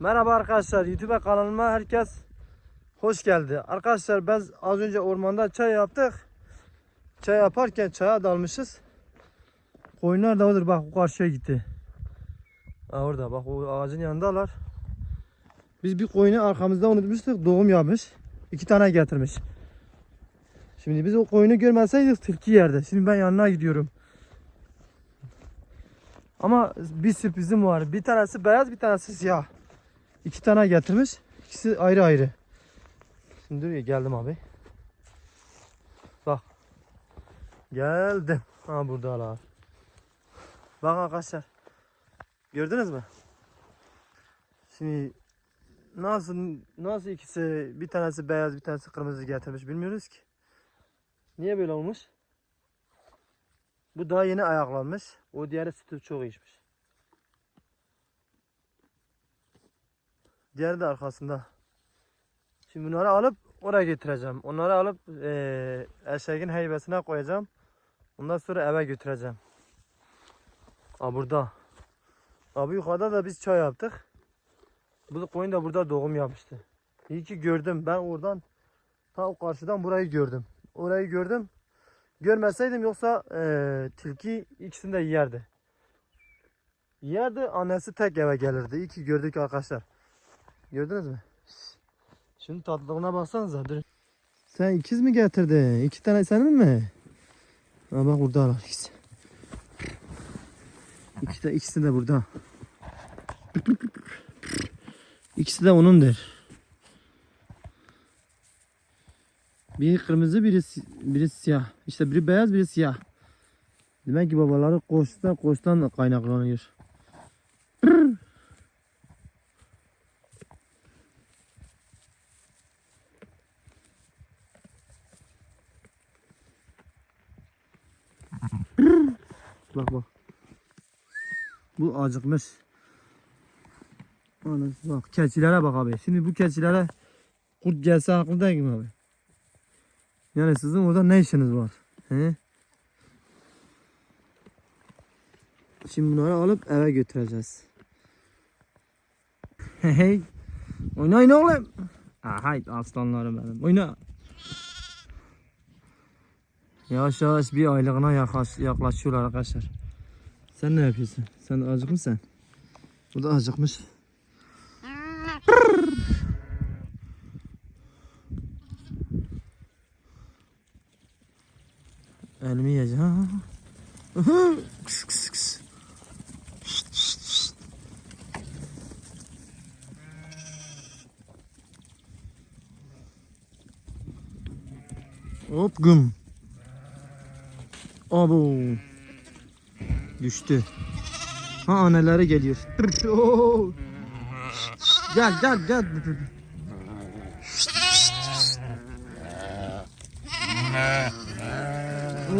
Merhaba arkadaşlar YouTube kanalıma herkes hoş geldi. Arkadaşlar biz az önce ormanda çay yaptık. Çay yaparken çaya dalmışız. Koyunlar da odur bak o karşıya gitti. Ha orada bak o ağacın yanındalar. Biz bir koyunu arkamızda unutmuştuk doğum yapmış. İki tane getirmiş. Şimdi biz o koyunu görmeseydik tilki yerde. Şimdi ben yanına gidiyorum. Ama bir sürprizim var. Bir tanesi beyaz bir tanesi siyah. İki tane getirmiş. İkisi ayrı ayrı. Şimdi dur ya geldim abi. Bak. Geldim. Ha buradalar. Bak arkadaşlar. Gördünüz mü? Şimdi nasıl nasıl ikisi bir tanesi beyaz bir tanesi kırmızı getirmiş bilmiyoruz ki. Niye böyle olmuş? Bu daha yeni ayaklanmış. O diğeri sütü çok içmiş. Diğeri de arkasında. Şimdi bunları alıp oraya getireceğim. Onları alıp eee eşeğin heybesine koyacağım. Ondan sonra eve götüreceğim. Aa burada. Abi yukarıda da biz çay yaptık. Bu koyun da burada doğum yapmıştı. İyi ki gördüm. Ben oradan ta karşıdan burayı gördüm. Orayı gördüm. Görmeseydim yoksa eee, tilki ikisini de yerdi. Yerdi annesi tek eve gelirdi. İyi ki gördük arkadaşlar. Gördünüz mü? Şunun tatlılığına baksanıza. Dur. Sen ikiz mi getirdin? İki tane senin mi? Ha bak buradalar ikisi. İkisi de, ikisi de burada. İkisi de onundur. Biri kırmızı, biri, biri siyah. İşte biri beyaz, biri siyah. Demek ki babaları koçtan koçtan kaynaklanıyor. Bak bak. Bu acıkmış. Bak keçilere bak abi. Şimdi bu keçilere kurt gelse haklı değil mi abi? Yani sizin orada ne işiniz var? He? Şimdi bunları alıp eve götüreceğiz. Hey. Oynayın oğlum. Ha, haydi aslanlarım benim. Oyna. Yavaş yavaş bir aylığına yaklaş, yaklaşıyorlar arkadaşlar. Sen ne yapıyorsun? Sen acık mısın? Bu da acıkmış. Elimi yiyeceğim. Kıs kıs kıs. Şşt, şşt, şşt. Hop güm. Abo. Düştü. Ha anneleri geliyor. Oo. Şşt, şşt. Gel gel gel.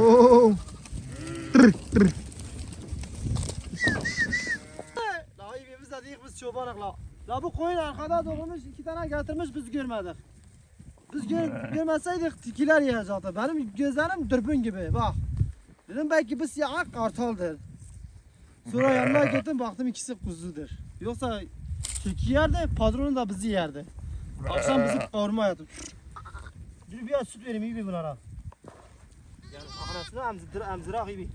Oo. Tır tır. La evimiz de değil biz çobanık la. La bu koyun arkada doğmuş iki tane getirmiş biz görmedik. Biz gör, görmeseydik tilkiler yiyecekti. Benim gözlerim dürbün gibi bak. Dedim belki bu siyah kartaldır. Sonra yanına gittim baktım ikisi kuzudur. Yoksa tilki yerdi, patronu da bizi yerdi. Akşam bizi kavurma yaptı. Dur biraz süt vereyim iyi bir bunlara. Yani anasını emzir, emzirak gibi.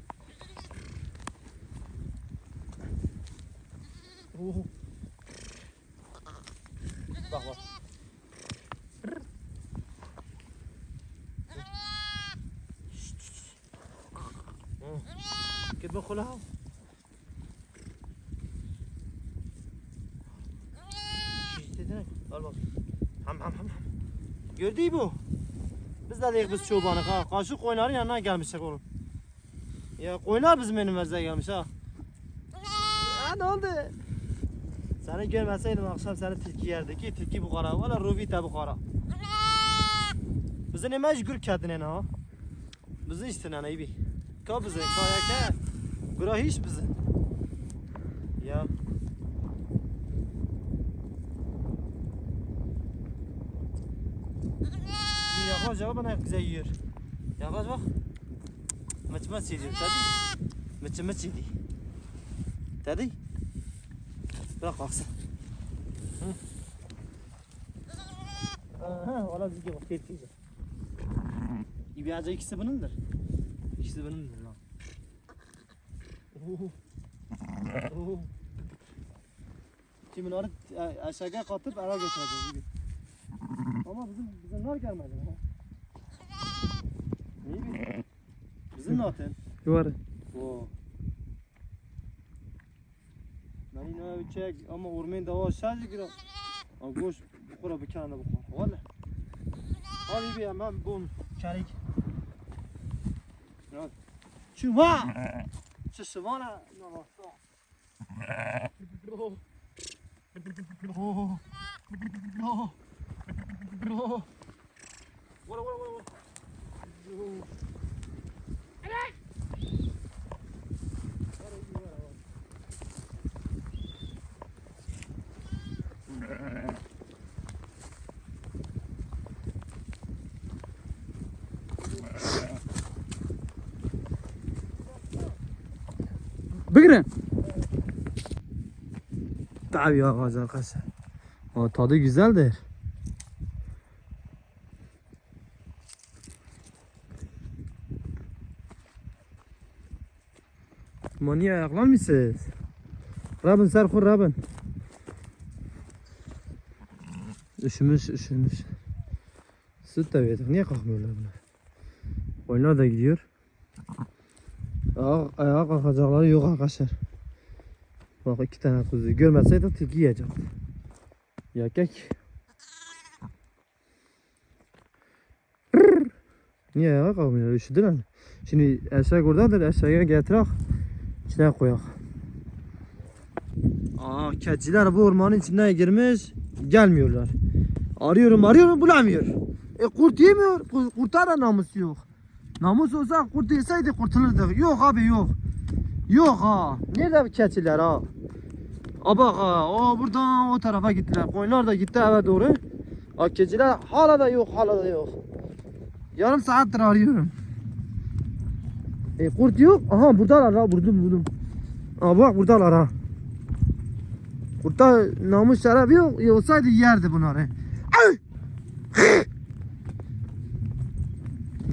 Oh. Bak bak. Git bak al bak. Ham ham ham. Gördü bu. Biz de dedik biz çobanık ha. Karşı koyunların yanına gelmiştik oğlum. Ya koyunlar bizim önümüzde gelmiş ha. Ha ne oldu? Seni görmeseydim akşam seni tilki yerdi ki tilki bu kara. Valla ruvita bu kara. Bizi ne mecbur kendine ha. Bizi istinen iyi bir. Ka bizi kaya ke. Bura hiç bizi. Ya. Ya bana güzel yiyor. Yaklaş bak. Mıç mıç yedi. Tadı. Mıç mıç yedi. Tadı. Bırak baksın. Aha, ola bizga bak, teyze. İbiyaca ikisi bunundur. İkisi bunundur lan. Oo. Oo. Şimdi bunları a- aşağıya katıp eve götüreceğiz. Ama bizim bizimler gelmedi. Ha. İyi mi? Bizim ne atın? Var. Oo. Ben yine uçak ama orman dava aşağı gidiyor. Ama goş bu kadar bir kenara bakma. Valla. Hadi bir hemen bun çelik. Ya. Çuva. Şu sıvana ne var? Oh. Oh. Oh. Oh. Vara vara vara. Oh. Bıgırın. Tabii ya ağaç arkadaşlar. O tadı güzeldir. Mani ayaklar mısınız? Rabın serkur Rabın. Üşümüş üşümüş. Süt de verdik. Niye kalkmıyorlar bunlar? Oyunlar da gidiyor. Ayağa, ayağa kalkacakları yok arkadaşlar. Bak iki tane kuzu. Görmeseydik tilki yiyecekti. Yakek. Niye ayağa kalkmıyor? Üşüdüler? Şimdi eşek oradadır. Eşeğe getirek. içine koyak. Aa keçiler bu ormanın içine girmiş. Gelmiyorlar. Arıyorum arıyorum bulamıyor. E kurt yemiyor. Ku- Kurta da namus yok. Namus olsa kurt yeseydi kurtulurduk. Yok abi yok. Yok ha. Nerede bu keçiler ha? A bak ha. O buradan o tarafa gittiler. Koyunlar da gitti eve doğru. A keçiler hala da yok hala da yok. Yarım saattir arıyorum. E kurt yok. Aha buradalar ha. Buldum buldum. Aa bak buradalar ha. Kurtta namus şeref yok. E, olsaydı yerdi bunları.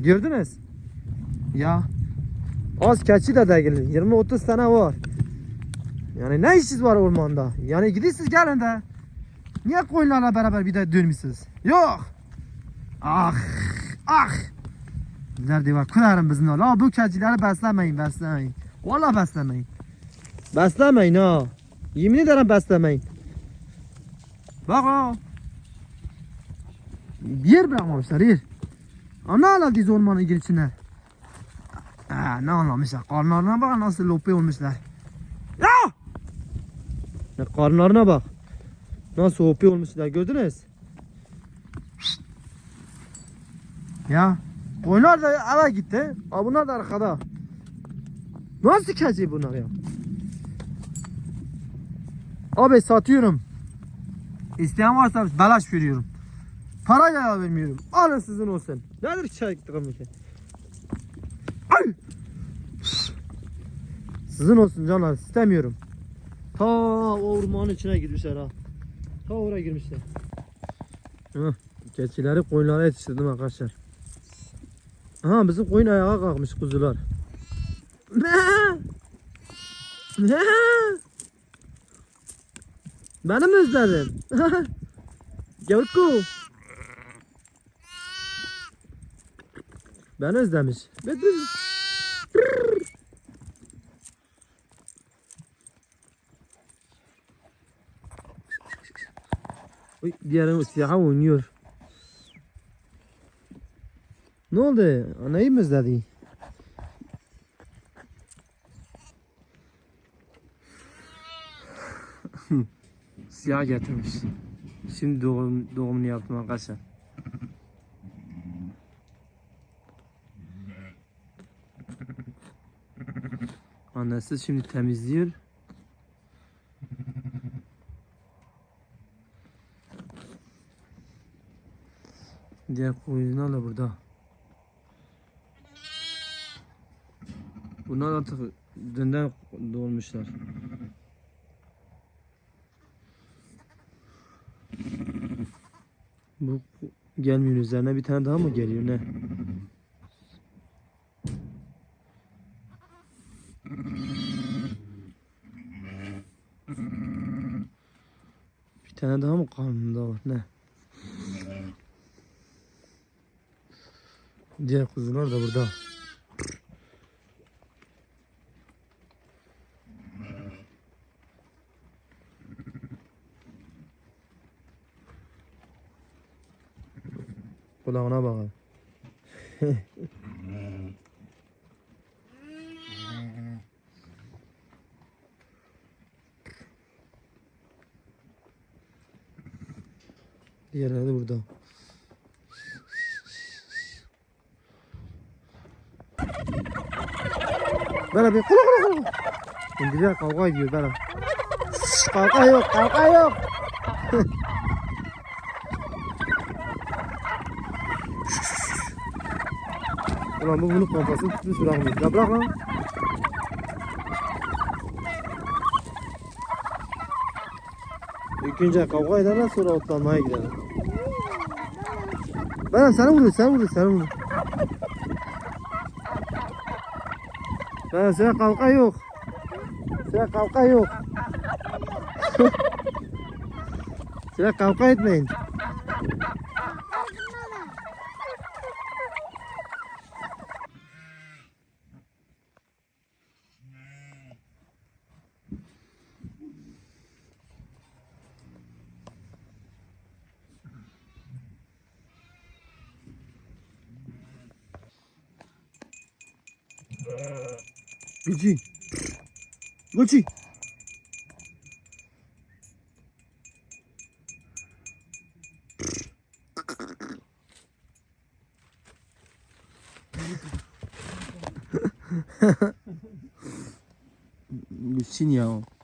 Gördünüz? Ya. Az keçi de değil. 20-30 tane var. Yani ne işiniz var ormanda? Yani gidiyorsunuz gelin de. Niye koyunlarla beraber bir de dönmüşsünüz? Yok. Ah. Ah. Nerede var? Kırarım bizim oğlu. Aa, bu keçileri beslemeyin beslemeyin. Valla beslemeyin. Beslemeyin ha. Yemin ederim beslemeyin. Bak ha. Yer bırakmamışlar yer. Ana aladıyız ormanın girişine. Ha, ne anlamışlar? Karnlarına bak nasıl lopi olmuşlar. Ya! Ya karnlarına bak. Nasıl hopi olmuşlar gördünüz? Ya. Koyunlar da eve gitti. Ha bunlar da arkada. Nasıl keçi bunlar ya? Abi satıyorum. İsteyen varsa belaş veriyorum. Parayla da vermiyorum. Alın sizin olsun. Nedir çektiğim ki? Sizin olsun canlar istemiyorum. Ta o ormanın içine girmişler ha. Ta oraya girmişler. Hı, keçileri koyunlara yetiştirdim arkadaşlar. Aha bizim koyun ayağa kalkmış kuzular. Beni mi özledin? Gavurku. Beni özlemiş. Bet Uy, diğer siyaha oynuyor. Ne oldu? Anayı mı özledi? Siyah getirmiş. Şimdi doğum, doğumunu yaptım arkadaşlar. Annesi şimdi temizliyor. Diğer koyunlar da burada. Bunlar artık dünden doğmuşlar. Bu gelmiyor üzerine bir tane daha mı geliyor ne? Bir tane daha mı karnında var ne? Diğer kuzular da burada. Kulağına bakın. Diğerleri burada. Bana bir kula kula kula. İndiriyor kavga ediyor bana. Kavga yok kavga yok. Ulan bu bunun kafasını tutmuş bırakmıyor. Ya bırak lan. İlk önce kavga ederler sonra otlanmaya giderler. Ben seni vuruyor, sen vuruyor, sen vuruyor. Ben sana kavga yok. Sana kavga yok. Sana kavga etmeyin. Gucci. Gucci. Gucci ya o.